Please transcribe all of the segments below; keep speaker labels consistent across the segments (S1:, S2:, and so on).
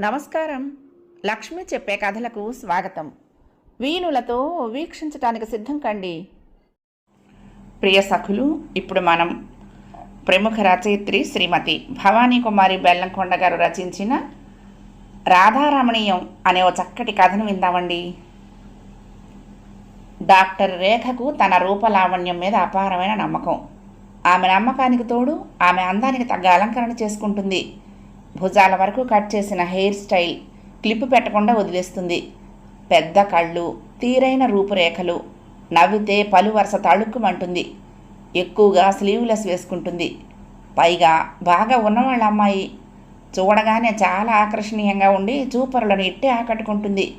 S1: నమస్కారం. లక్ష్మి చెప్పే కథలకు స్వాగతం. వీణులతో వీక్షించటానికి సిద్ధం కండి. ప్రియ సఖులు ఇప్పుడు మనం ప్రముఖ రచయిత్రి శ్రీమతి భవానీ కుమారి బెల్లంకొండ గారు రచించిన రాధారమణీయం అనే ఓ చక్కటి కథను విందామండి. డాక్టర్ రేఖకు తన రూపలావణ్యం మీద అపారమైన నమ్మకం. ఆమె నమ్మకానికి తోడు ఆమె అందానికి తగ్గ అలంకరణ చేసుకుంటుంది. భుజాల వరకు కట్ చేసిన హెయిర్ స్టైల్ క్లిప్ పెట్టకుండా వదిలేస్తుంది. పెద్ద కళ్ళు తీరైన రూపురేఖలు నవ్వితే పలు వరుస తళుక్కుమంటుంది. ఎక్కువగా స్లీవ్లెస్ వేసుకుంటుంది. పైగా బాగా ఉన్నవాళ్ళ అమ్మాయి. చూడగానే చాలా ఆకర్షణీయంగా ఉండి చూపరులను ఇట్టే ఆకట్టుకుంటుంది.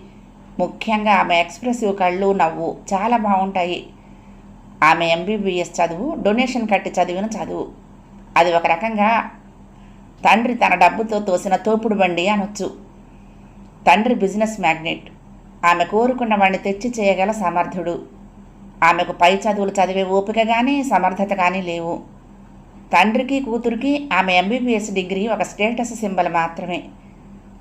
S1: ముఖ్యంగా ఆమె ఎక్స్ప్రెసివ్ కళ్ళు నవ్వు చాలా బాగుంటాయి. ఆమె ఎంబీబీఎస్ చదువు డొనేషన్ కట్టి చదివిన చదువు. అది ఒక రకంగా తండ్రి తన డబ్బుతో తోసిన తోపుడు బండి అనొచ్చు. తండ్రి బిజినెస్ మ్యాగ్నెట్. ఆమె కోరుకున్న వాడిని తెచ్చి చేయగల సమర్థుడు. ఆమెకు పై చదువులు చదివే ఓపిక కానీ సమర్థత కానీ లేవు. తండ్రికి కూతురికి ఆమె ఎంబీబీఎస్ డిగ్రీ ఒక స్టేటస్ సింబల్ మాత్రమే.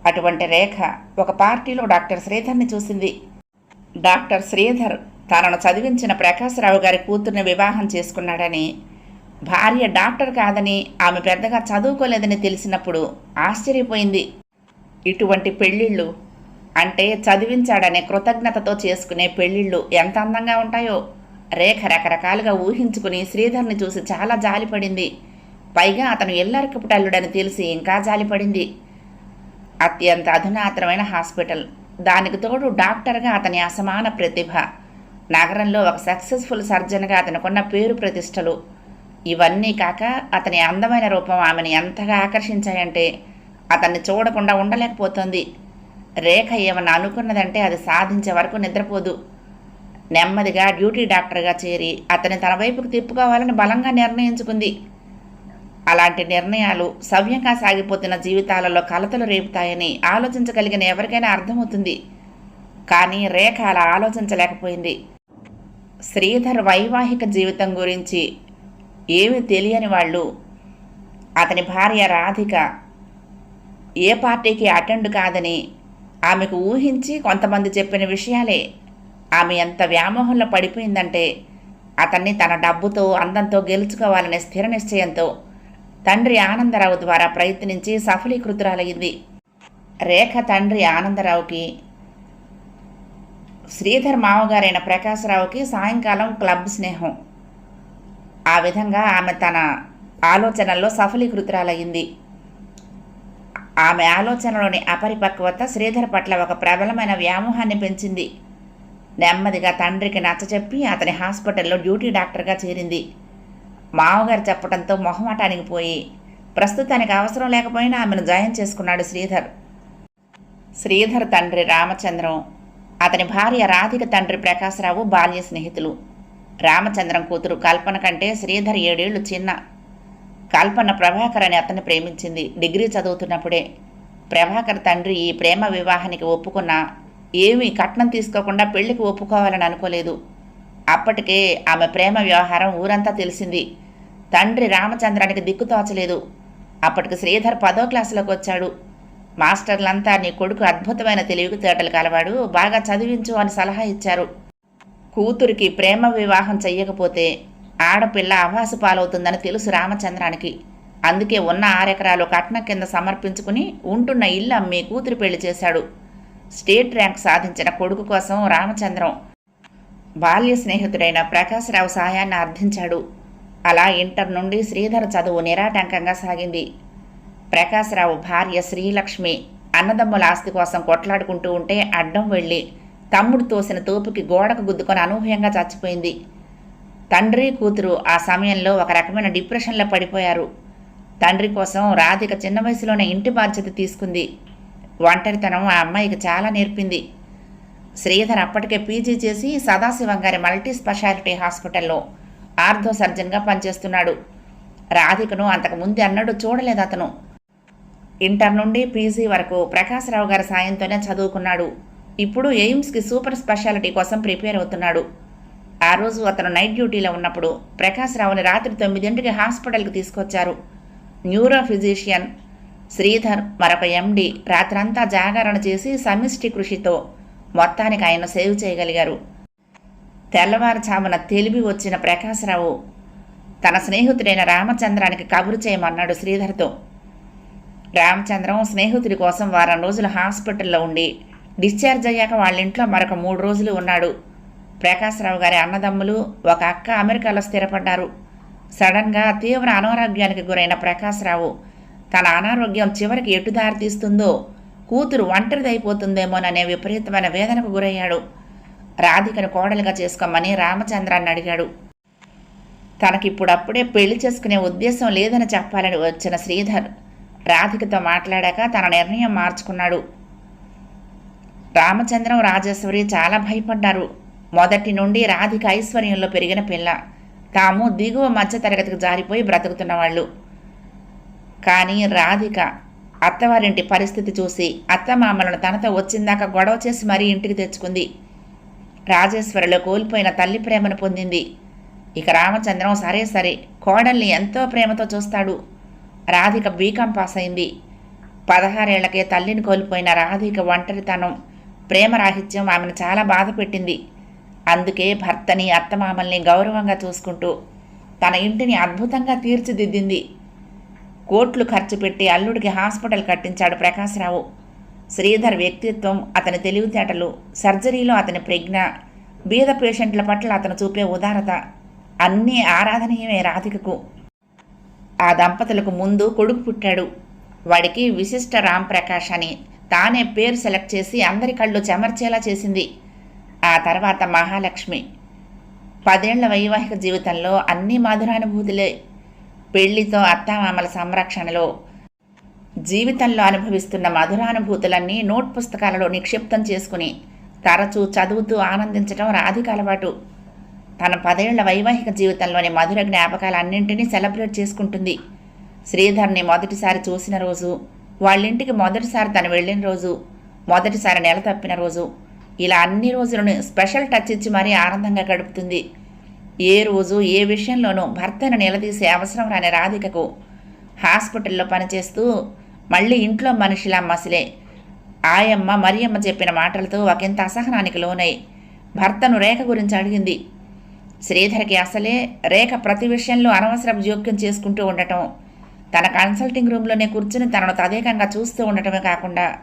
S1: అటువంటి రేఖ ఒక పార్టీలో డాక్టర్ శ్రీధర్ని చూసింది. డాక్టర్ శ్రీధర్ తనను చదివించిన ప్రకాశరావు గారి కూతుర్ని వివాహం చేసుకున్నాడని భార్య డాక్టర్ కాదని ఆమె పెద్దగా చదువుకోలేదని తెలిసినప్పుడు ఆశ్చర్యపోయింది. ఇటువంటి పెళ్ళిళ్ళు అంటే చదివించాడనే కృతజ్ఞతతో చేసుకునే పెళ్ళిళ్ళు ఎంత అందంగా ఉంటాయో. రేఖ రకరకాలుగా ఊహించుకుని శ్రీధర్ని చూసి చాలా జాలిపడింది. పైగా అతను ఎల్లరికపుటల్లుడని తెలిసి ఇంకా జాలిపడింది. అత్యంత అధునాతనమైన హాస్పిటల్. దానికి తోడు డాక్టర్గా అతని అసమాన ప్రతిభ. నగరంలో ఒక సక్సెస్ఫుల్ సర్జన్గా అతనుకున్న పేరు ప్రతిష్టలు. ఇవన్నీ కాక అతని అందమైన రూపం ఆమెను ఎంతగా ఆకర్షించాయంటే అతన్ని చూడకుండా ఉండలేకపోతుంది. రేఖ ఏమన్నా అనుకున్నదంటే అది సాధించే వరకు నిద్రపోదు. నెమ్మదిగా డ్యూటీ డాక్టర్గా చేరి అతని తన వైపుకు తిప్పుకోవాలని బలంగా నిర్ణయించుకుంది. అలాంటి నిర్ణయాలు సవ్యంగా సాగిపోతున్న జీవితాలలో కలతలు రేపుతాయని ఆలోచించగలిగిన ఎవరికైనా అర్థమవుతుంది. కానీ రేఖ అలా ఆలోచించలేకపోయింది. శ్రీధర్ వైవాహిక జీవితం గురించి ఏమీ తెలియని వాళ్ళు. అతని భార్య రాధిక ఏ పార్టీకి అటెండ్ కాదని ఆమెకు ఊహించి కొంతమంది చెప్పిన విషయాలే. ఆమె ఎంత వ్యామోహంలో పడిపోయిందంటే అతన్ని తన డబ్బుతో అందంతో గెలుచుకోవాలనే స్థిర నిశ్చయంతో తండ్రి ఆనందరావు ద్వారా ప్రయత్నించి సఫలీకృతురాలయ్యింది. రేఖ తండ్రి ఆనందరావుకి శ్రీధర్ మామగారైన ప్రకాశరావుకి సాయంకాలం క్లబ్ స్నేహం. ఆ విధంగా ఆమె తన ఆలోచనల్లో సఫలీకృతురాలయ్యింది. ఆమె ఆలోచనలోని అపరిపక్వత శ్రీధర్ పట్ల ఒక ప్రబలమైన వ్యామోహాన్ని పెంచింది. నెమ్మదిగా తండ్రికి నచ్చచెప్పి అతని హాస్పిటల్లో డ్యూటీ డాక్టర్గా చేరింది. మామగారు చెప్పడంతో మొహమాటానికి పోయి ప్రస్తుతానికి అవసరం లేకపోయినా ఆమెను జాయిన్ చేసుకున్నాడు శ్రీధర్. శ్రీధర్ తండ్రి రామచంద్రం అతని భార్య రాధిక తండ్రి ప్రకాశరావు బాల్య స్నేహితులు. రామచంద్రం కూతురు కల్పన కంటే శ్రీధర్ ఏడేళ్ళు చిన్న. కల్పన ప్రభాకర్ అని అతన్ని ప్రేమించింది. డిగ్రీ చదువుతున్నప్పుడే. ప్రభాకర్ తండ్రి ఈ ప్రేమ వివాహానికి ఒప్పుకున్నా ఏమీ కట్నం తీసుకోకుండా పెళ్ళికి ఒప్పుకోవాలని అనుకోలేదు. అప్పటికే ఆమె ప్రేమ వ్యవహారం ఊరంతా తెలిసింది. తండ్రి రామచంద్రానికి దిక్కు తోచలేదు. అప్పటికి శ్రీధర్ పదో క్లాసులోకి వచ్చాడు. మాస్టర్లంతా నీ కొడుకు అద్భుతమైన తెలివితేటలు కలవాడు బాగా చదివించు అని సలహా ఇచ్చారు. కూతురికి ప్రేమ వివాహం చెయ్యకపోతే ఆడపిల్ల అవాసు పాలవుతుందని తెలుసు రామచంద్రానికి. అందుకే ఉన్న ఆరెకరాలు కట్నం కింద సమర్పించుకుని ఉంటున్న ఇల్లు అమ్మి కూతురు పెళ్ళి చేశాడు. స్టేట్ ర్యాంక్ సాధించిన కొడుకు కోసం రామచంద్రం బాల్య స్నేహితుడైన ప్రకాశ్రావు సహాయాన్ని అర్థించాడు. అలా ఇంటర్ నుండి శ్రీధర్ చదువు నిరాటంకంగా సాగింది. ప్రకాశరావు భార్య శ్రీలక్ష్మి అన్నదమ్ముల ఆస్తి కోసం కొట్లాడుకుంటూ ఉంటే అడ్డం వెళ్ళి తమ్ముడు తోసిన తోపుకి గోడకు గుద్దుకొని అనూహ్యంగా చచ్చిపోయింది. తండ్రి కూతురు ఆ సమయంలో ఒక రకమైన డిప్రెషన్లో పడిపోయారు. తండ్రి కోసం రాధిక చిన్న వయసులోనే ఇంటి బాధ్యత తీసుకుంది. ఒంటరితనం ఆ అమ్మాయికి చాలా నేర్పింది. శ్రీధర్ అప్పటికే పీజీ చేసి సదాశివం గారి మల్టీ స్పెషాలిటీ హాస్పిటల్లో ఆర్థో సర్జన్గా పనిచేస్తున్నాడు. రాధికను అంతకు ముందు అన్నడు చూడలేదు అతను ఇంటర్ నుండి పీజీ వరకు ప్రకాశ్రావు గారి సాయంతోనే చదువుకున్నాడు. ఇప్పుడు ఎయిమ్స్కి సూపర్ స్పెషాలిటీ కోసం ప్రిపేర్ అవుతున్నాడు. ఆ రోజు అతను నైట్ డ్యూటీలో ఉన్నప్పుడు ప్రకాశరావుని రాత్రి తొమ్మిదింటికి హాస్పిటల్కి తీసుకొచ్చారు. న్యూరో ఫిజిషియన్ శ్రీధర్ మరొక ఎండి రాత్రంతా జాగరణ చేసి సమిష్టి కృషితో మొత్తానికి ఆయన సేవ్ చేయగలిగారు. తెల్లవారుజామున తెలివి వచ్చిన ప్రకాశరావు తన స్నేహితుడైన రామచంద్రానికి కబురు చేయమన్నాడు శ్రీధర్తో. రామచంద్రం స్నేహితుడి కోసం వారం రోజులు హాస్పిటల్లో ఉండి డిశ్చార్జ్ అయ్యాక వాళ్ళ ఇంట్లో మరొక మూడు రోజులు ఉన్నాడు. ప్రకాశరావు గారి అన్నదమ్ములు ఒక అక్క అమెరికాలో స్థిరపడ్డారు. సడన్గా తీవ్ర అనారోగ్యానికి గురైన ప్రకాశ్రావు తన అనారోగ్యం చివరికి ఎటు దారి తీస్తుందో కూతురు ఒంటరిదైపోతుందేమోననే విపరీతమైన వేదనకు గురయ్యాడు. రాధికను కోడలుగా చేసుకోమని రామచంద్రాన్ని అడిగాడు. తనకిప్పుడప్పుడే పెళ్ళి చేసుకునే ఉద్దేశం లేదని చెప్పాలని వచ్చిన శ్రీధర్ రాధికతో మాట్లాడాక తన నిర్ణయం మార్చుకున్నాడు. రామచంద్రం రాజేశ్వరి చాలా భయపడ్డారు. మొదటి నుండి రాధిక ఐశ్వర్యంలో పెరిగిన పిల్ల. తాము దిగువ మధ్య తరగతికి జారిపోయి బ్రతుకుతున్న వాళ్ళు. కానీ రాధిక అత్తవారింటి పరిస్థితి చూసి అత్తమామలను తనతో వచ్చిందాక గొడవ చేసి మరీ ఇంటికి తెచ్చుకుంది. రాజేశ్వరిలో కోల్పోయిన తల్లి ప్రేమను పొందింది. ఇక రామచంద్రం సరే సరే కోడల్ని ఎంతో ప్రేమతో చూస్తాడు. రాధిక బీకాం పాస్ అయింది పదహారేళ్ళకే తల్లిని కోల్పోయిన రాధిక ఒంటరితనం. ప్రేమరాహిత్యం ఆమెను చాలా బాధ పెట్టింది. అందుకే భర్తని అత్తమామల్ని గౌరవంగా చూసుకుంటూ తన ఇంటిని అద్భుతంగా తీర్చిదిద్దింది. కోట్లు ఖర్చు పెట్టి అల్లుడికి హాస్పిటల్ కట్టించాడు ప్రకాశ్రావు. శ్రీధర్ వ్యక్తిత్వం అతని తెలివితేటలు సర్జరీలో అతని ప్రజ్ఞ బీద పేషెంట్ల పట్ల అతను చూపే ఉదారత అన్నీ ఆరాధనీయమే రాధికకు. ఆ దంపతులకు ముందు కొడుకు పుట్టాడు. వాడికి విశిష్ట రామ్ ప్రకాష్ అని. తానే పేరు సెలెక్ట్ చేసి అందరి కళ్ళు చెమర్చేలా చేసింది. ఆ తర్వాత మహాలక్ష్మి. పదేళ్ళ వైవాహిక జీవితంలో అన్ని మధురానుభూతులే. పెళ్ళితో అత్తామామల సంరక్షణలో. జీవితంలో అనుభవిస్తున్న మధురానుభూతులన్నీ నోట్ పుస్తకాలలో నిక్షిప్తం చేసుకుని తరచూ చదువుతూ ఆనందించడం రాధిక అలవాటు. తన పదేళ్ళ వైవాహిక జీవితంలోని మధుర జ్ఞాపకాలన్నింటినీ సెలబ్రేట్ చేసుకుంటుంది. శ్రీధర్ని మొదటిసారి చూసిన రోజు వాళ్ళింటికి మొదటిసారి తను వెళ్ళిన రోజు మొదటిసారి నెల తప్పిన రోజు ఇలా అన్ని రోజులను స్పెషల్ టచ్ ఇచ్చి మరీ ఆనందంగా గడుపుతుంది. ఏ రోజు ఏ విషయంలోనూ భర్తను నిలదీసే అవసరం రాని రాధికకు హాస్పిటల్లో పనిచేస్తూ మళ్ళీ ఇంట్లో మనిషిలా మసిలే. ఆయమ్మ మరియమ్మ చెప్పిన మాటలతో ఒకంత అసహనానికి లోనై భర్తను రేఖ గురించి అడిగింది. శ్రీధర్కి అసలే రేఖ ప్రతి విషయంలో అనవసర జోక్యం చేసుకుంటూ ఉండటం తన కన్సల్టింగ్ రూమ్లోనే కూర్చుని తనను తదేకంగా చూస్తూ ఉండటమే కాకుండా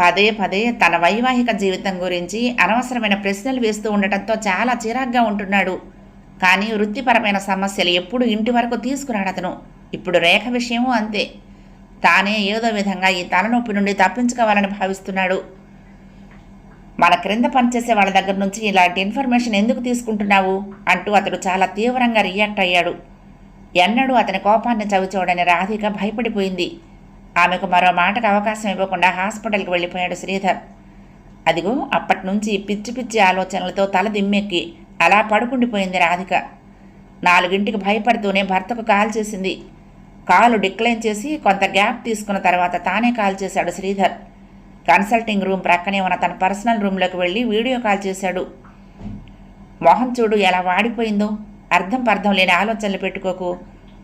S1: పదే పదే తన వైవాహిక జీవితం గురించి అనవసరమైన ప్రశ్నలు వేస్తూ ఉండటంతో చాలా చిరాగ్గా ఉంటున్నాడు. కానీ వృత్తిపరమైన సమస్యలు ఎప్పుడు ఇంటి వరకు తీసుకురాడు అతను. ఇప్పుడు రేఖ విషయము అంతే. తానే ఏదో విధంగా ఈ తలనొప్పి నుండి తప్పించుకోవాలని భావిస్తున్నాడు. మన క్రింద పనిచేసే వాళ్ళ దగ్గర నుంచి ఇలాంటి ఇన్ఫర్మేషన్ ఎందుకు తీసుకుంటున్నావు? అంటూ అతడు చాలా తీవ్రంగా రియాక్ట్ అయ్యాడు. ఎన్నడూ అతని కోపాన్ని చవిచూడని రాధిక భయపడిపోయింది. ఆమెకు మరో మాటకు అవకాశం ఇవ్వకుండా హాస్పిటల్కి వెళ్ళిపోయాడు శ్రీధర్. అదిగో అప్పటి నుంచి పిచ్చి పిచ్చి ఆలోచనలతో తల దిమ్మెక్కి అలా పడుకుండిపోయింది రాధిక. నాలుగింటికి భయపడుతూనే భర్తకు కాల్ చేసింది. కాలు డిక్లైన్ చేసి కొంత గ్యాప్ తీసుకున్న తర్వాత తానే కాల్ చేశాడు శ్రీధర్. కన్సల్టింగ్ రూమ్ ప్రక్కనే ఉన్న తన పర్సనల్ రూమ్లోకి వెళ్ళి వీడియో కాల్ చేశాడు. మొహం చూడు ఎలా వాడిపోయిందో. అర్థం పర్థం లేని ఆలోచనలు పెట్టుకోకు.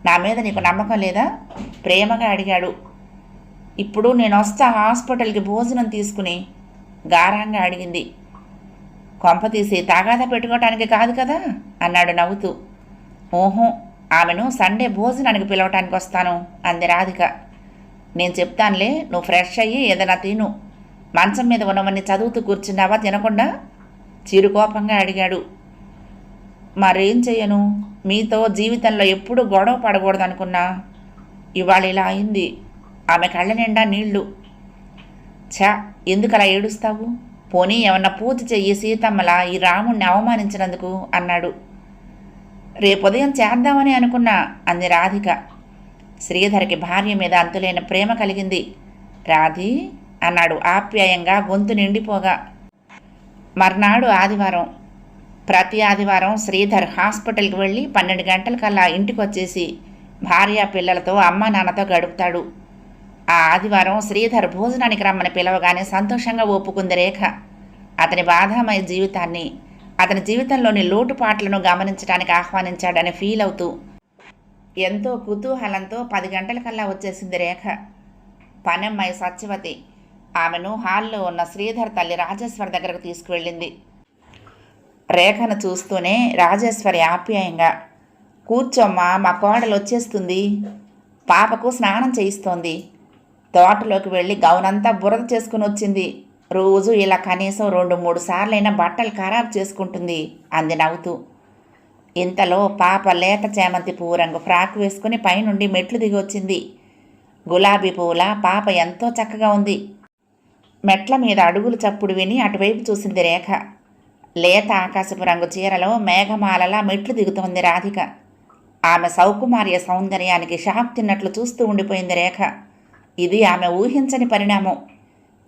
S1: నా మీద నీకు నమ్మకం లేదా? ప్రేమగా అడిగాడు. ఇప్పుడు నేను వస్తా హాస్పిటల్కి భోజనం తీసుకుని గారంగా అడిగింది. కొంప తీసి తాగాదా పెట్టుకోవటానికి కాదు కదా? అన్నాడు నవ్వుతూ. ఓహో ఆమెను సండే భోజనానికి పిలవటానికి వస్తాను అంది రాధిక. నేను చెప్తానులే నువ్వు ఫ్రెష్ అయ్యి ఏదైనా తిను. మంచం మీద ఉన్నవన్నీ చదువుతూ కూర్చున్నావా తినకుండా? చిరుకోపంగా అడిగాడు. మరేం చేయను? మీతో జీవితంలో ఎప్పుడూ గొడవ పడకూడదు అనుకున్నా ఇవాళ ఇలా అయింది. ఆమె కళ్ళ నిండా నీళ్ళు. ఛా ఎందుకు అలా ఏడుస్తావు? పోనీ ఏమన్నా పూజ చెయ్యి సీతమ్మలా ఈ రాముణ్ణి అవమానించినందుకు అన్నాడు. రేపు ఉదయం చేద్దామని అనుకున్నా అంది రాధిక. శ్రీధర్కి భార్య మీద అంతులేని ప్రేమ కలిగింది. రాధి అన్నాడు ఆప్యాయంగా గొంతు నిండిపోగా. మర్నాడు ఆదివారం. ప్రతి ఆదివారం శ్రీధర్ హాస్పిటల్కి వెళ్ళి పన్నెండు గంటలకల్లా ఇంటికి వచ్చేసి భార్య పిల్లలతో అమ్మ నాన్నతో గడుపుతాడు. ఆ ఆదివారం శ్రీధర్ భోజనానికి రమ్మని పిలవగానే సంతోషంగా ఒప్పుకుంది రేఖ. అతని బాధామయ జీవితాన్ని అతని జీవితంలోని లోటుపాట్లను గమనించడానికి ఆహ్వానించాడని ఫీల్ అవుతూ ఎంతో కుతూహలంతో పది గంటలకల్లా వచ్చేసింది రేఖ. పనమ్మాయి సత్యవతి ఆమెను హాల్లో ఉన్న శ్రీధర్ తల్లి రాజేశ్వర్ దగ్గరకు తీసుకువెళ్ళింది. రేఖను చూస్తూనే రాజేశ్వరి ఆప్యాయంగా కూర్చోమ్మా మా కోడలు వచ్చేస్తుంది. పాపకు స్నానం చేయిస్తోంది. తోటలోకి వెళ్ళి గౌనంతా బురద చేసుకుని వచ్చింది. రోజు ఇలా కనీసం రెండు మూడు సార్లైనా బట్టలు ఖరాబ్ చేసుకుంటుంది అంది నవ్వుతూ. ఇంతలో పాప లేత చేమంతి పువ్వు రంగు ఫ్రాక్ వేసుకుని పైనుండి మెట్లు దిగి వచ్చింది. గులాబీ పువ్వుల పాప ఎంతో చక్కగా ఉంది. మెట్ల మీద అడుగులు చప్పుడు విని అటువైపు చూసింది రేఖ. లేత ఆకాశపు రంగు చీరలో మేఘమాలలా మెట్లు దిగుతోంది రాధిక. ఆమె సౌకుమార్య సౌందర్యానికి షాక్ తిన్నట్లు చూస్తూ ఉండిపోయింది రేఖ. ఇది ఆమె ఊహించని పరిణామం.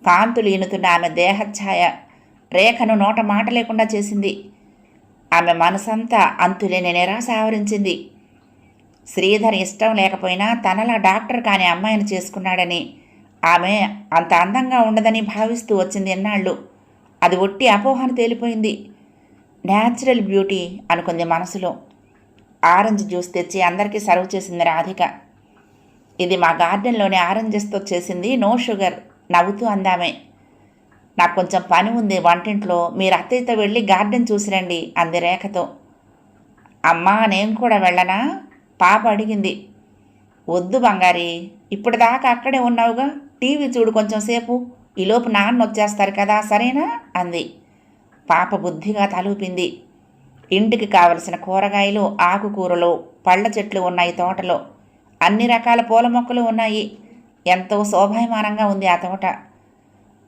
S1: కాంతులు ఈనుతున్న ఆమె దేహఛాయ. రేఖను నోట మాట లేకుండా చేసింది. ఆమె మనసంతా అంతులేని నిరాశ ఆవరించింది. శ్రీధర్ ఇష్టం లేకపోయినా తనలా డాక్టర్ కాని అమ్మాయిని చేసుకున్నాడని ఆమె అంత అందంగా ఉండదని భావిస్తూ వచ్చింది ఎన్నాళ్ళు. అది ఒట్టి అపోహను తేలిపోయింది. న్యాచురల్ బ్యూటీ అనుకుంది మనసులో. ఆరెంజ్ జ్యూస్ తెచ్చి అందరికీ సర్వ్ చేసింది రాధిక. ఇది మా గార్డెన్లోని ఆరెంజెస్తో చేసింది నో షుగర్ నవ్వుతూ అందామే. నాకు కొంచెం పని ఉంది వంటింట్లో మీరు అత్తయ్యతో వెళ్ళి గార్డెన్ చూసిరండి అంది రేఖతో. అమ్మా నేను కూడా వెళ్ళనా? పాప అడిగింది. వద్దు బంగారి ఇప్పటిదాకా అక్కడే ఉన్నావుగా టీవీ చూడు కొంచెం సేపు. ఈలోపు నాన్న వచ్చేస్తారు కదా సరేనా? అంది. పాప బుద్ధిగా తలూపింది. ఇంటికి కావలసిన కూరగాయలు ఆకుకూరలు పళ్ళ చెట్లు ఉన్నాయి తోటలో. అన్ని రకాల పూల మొక్కలు ఉన్నాయి. ఎంతో శోభాయమానంగా ఉంది ఆ తోట.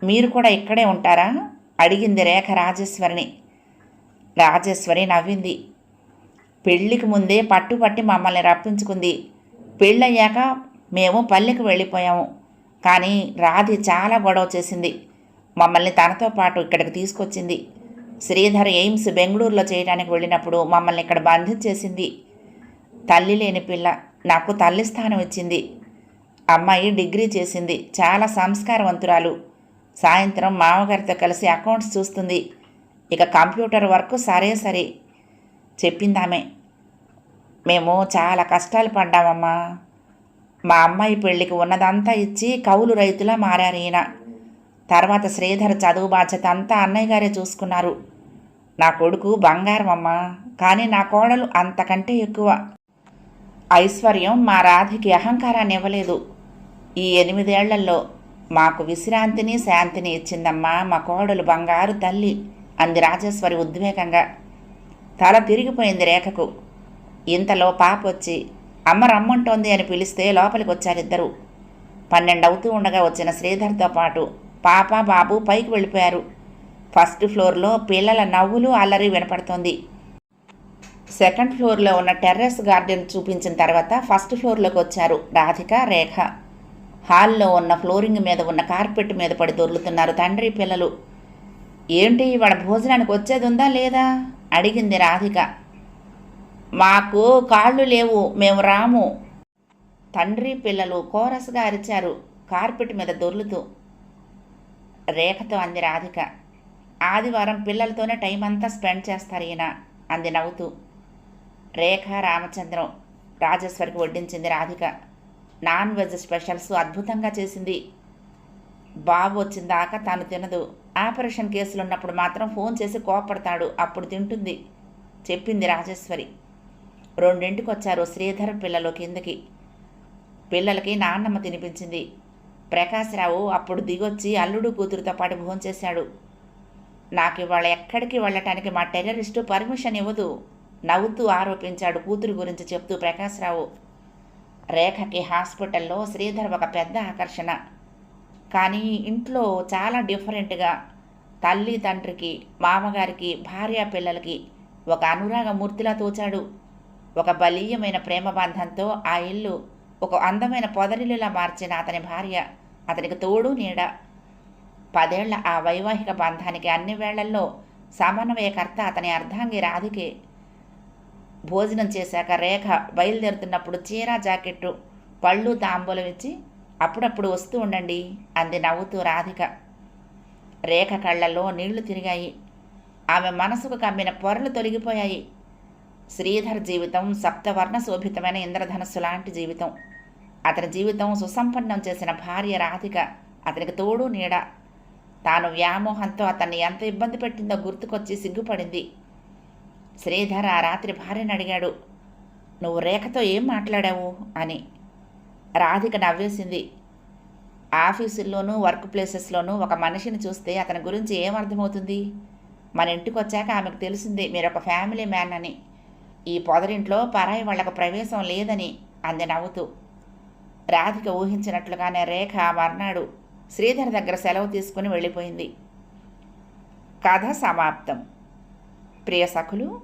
S1: మీరు కూడా ఇక్కడే ఉంటారా? అడిగింది రేఖ రాజేశ్వరిని. రాజేశ్వరి నవ్వింది. పెళ్ళికి ముందే పట్టుపట్టి మమ్మల్ని రప్పించుకుంది. పెళ్ళయ్యాక మేము పల్లెకు వెళ్ళిపోయాము. కానీ రాధి చాలా గొడవ చేసింది. మమ్మల్ని తనతో పాటు ఇక్కడికి తీసుకొచ్చింది. శ్రీధర్ ఎయిమ్స్ బెంగళూరులో చేయడానికి వెళ్ళినప్పుడు మమ్మల్ని ఇక్కడ బంధించేసింది తల్లి లేని పిల్ల నాకు తల్లి స్థానం ఇచ్చింది. అమ్మాయి డిగ్రీ చేసింది. చాలా సంస్కారవంతురాలు. సాయంత్రం మామగారితో కలిసి అకౌంట్స్ చూస్తుంది. ఇక కంప్యూటర్ వర్క్ సరే సరే చెప్పిందామె. మేము చాలా కష్టాలు పడ్డామమ్మా. మా అమ్మాయి పెళ్ళికి ఉన్నదంతా ఇచ్చి కౌలు రైతులా మారారు ఈయన. తర్వాత శ్రీధర్ చదువు బాధ్యత అంతా అన్నయ్య గారే చూసుకున్నారు. నా కొడుకు బంగారం అమ్మ కానీ నా కోడలు అంతకంటే ఎక్కువ. ఐశ్వర్యం మా రాధికి అహంకారాన్ని ఇవ్వలేదు. ఈ ఎనిమిదేళ్ళలో మాకు విశ్రాంతిని శాంతిని ఇచ్చిందమ్మా మా కోడలు బంగారు తల్లి అంది రాజేశ్వరి ఉద్వేగంగా. తల తిరిగిపోయింది రేఖకు. ఇంతలో పాప వచ్చి అమ్మ రమ్మంటోంది అని పిలిస్తే లోపలికి వచ్చారిద్దరు పన్నెండు అవుతూ ఉండగా వచ్చిన శ్రీధర్తో పాటు పాప బాబు పైకి వెళ్ళిపోయారు. ఫస్ట్ ఫ్లోర్లో పిల్లల నవ్వులు అల్లరి వినపడుతోంది. సెకండ్ ఫ్లోర్లో ఉన్న టెర్రస్ గార్డెన్ చూపించిన తర్వాత ఫస్ట్ ఫ్లోర్లోకి వచ్చారు రాధిక రేఖ. హాల్లో ఉన్న ఫ్లోరింగ్ మీద ఉన్న కార్పెట్ మీద పడి దొర్లుతున్నారు తండ్రి పిల్లలు. ఏంటి ఇవాళ భోజనానికి వచ్చేది ఉందా లేదా? అడిగింది రాధిక. మాకు కాళ్ళు లేవు మేము రాము. తండ్రి పిల్లలు కోరస్గా అరిచారు కార్పెట్ మీద దొర్లుతూ. రేఖతో అంది రాధిక. ఆదివారం పిల్లలతోనే టైం అంతా స్పెండ్ చేస్తారు ఈయన అంది నవ్వుతూ. రేఖ రామచంద్రం రాజేశ్వరికి వడ్డించింది రాధిక. నాన్ వెజ్ స్పెషల్స్ అద్భుతంగా చేసింది. బాబు వచ్చిందాక తాను తినదు. ఆపరేషన్ కేసులు ఉన్నప్పుడు మాత్రం ఫోన్ చేసి కోపడతాడు అప్పుడు తింటుంది చెప్పింది రాజేశ్వరి. రెండింటికి వచ్చారు శ్రీధర్ పిల్లలు కిందకి. పిల్లలకి నాన్నమ్మ తినిపించింది. ప్రకాశ్రావు అప్పుడు దిగొచ్చి అల్లుడు కూతురుతో పాటు భోంచేశాడు నాకు ఇవాళ ఎక్కడికి వెళ్ళటానికి మా టెర్రరిస్టు పర్మిషన్ ఇవ్వదు నవ్వుతూ ఆరోపించాడు కూతురు గురించి చెప్తూ ప్రకాశ్రావు. రేఖకి హాస్పిటల్లో శ్రీధర్ ఒక పెద్ద ఆకర్షణ. కానీ ఇంట్లో చాలా డిఫరెంట్గా. తల్లి తండ్రికి మామగారికి భార్య పిల్లలకి ఒక అనురాగ మూర్తిలా తోచాడు. ఒక బలీయమైన ప్రేమ బంధంతో ఆ ఇల్లు ఒక అందమైన పొదరిల్లులా మార్చిన అతని భార్య అతనికి తోడు నీడ. పదేళ్ళ ఆ వైవాహిక బంధానికి అన్ని వేళల్లో సమన్వయకర్త అతని అర్ధాంగి రాధికే. భోజనం చేశాక రేఖ బయలుదేరుతున్నప్పుడు చీర జాకెట్టు పళ్ళు తాంబూలం ఇచ్చి అప్పుడప్పుడు వస్తూ ఉండండి అంది నవ్వుతూ రాధిక. రేఖ కళ్ళల్లో నీళ్ళు తిరిగాయి. ఆమె మనసుకు కమ్మిన పొరలు తొలగిపోయాయి. శ్రీధర్ జీవితం సప్తవర్ణ శోభితమైన ఇంద్రధనస్సు లాంటి జీవితం. అతని జీవితం సుసంపన్నం చేసిన భార్య రాధిక అతనికి తోడు నీడ. తాను వ్యామోహంతో అతన్ని ఎంత ఇబ్బంది పెట్టిందో గుర్తుకొచ్చి సిగ్గుపడింది. శ్రీధర్ ఆ రాత్రి భార్యను అడిగాడు నువ్వు రేఖతో ఏం మాట్లాడావు? అని. రాధిక నవ్వేసింది. ఆఫీసుల్లోనూ వర్క్ ప్లేసెస్లోనూ ఒక మనిషిని చూస్తే అతని గురించి ఏం అర్థమవుతుంది? మన ఇంటికి వచ్చాక ఆమెకు తెలిసింది మీరు ఒక ఫ్యామిలీ మ్యాన్ అని. ఈ పొదరింట్లో పరాయి వాళ్ళకు ప్రవేశం లేదని అంది నవ్వుతూ. రాధిక ఊహించినట్లుగానే రేఖ మర్నాడు శ్రీధర్ దగ్గర సెలవు తీసుకుని వెళ్ళిపోయింది. కథ సమాప్తం. ప్రియ సఖులు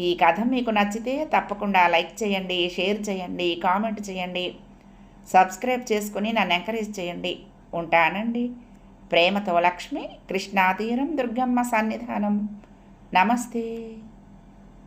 S1: ఈ కథ మీకు నచ్చితే తప్పకుండా లైక్ చేయండి షేర్ చేయండి కామెంట్ చేయండి సబ్స్క్రైబ్ చేసుకుని నన్ను ఎంకరేజ్ చేయండి. ఉంటానండి. ప్రేమతో లక్ష్మి కృష్ణాతీరం దుర్గమ్మ సన్నిధానం. నమస్తే.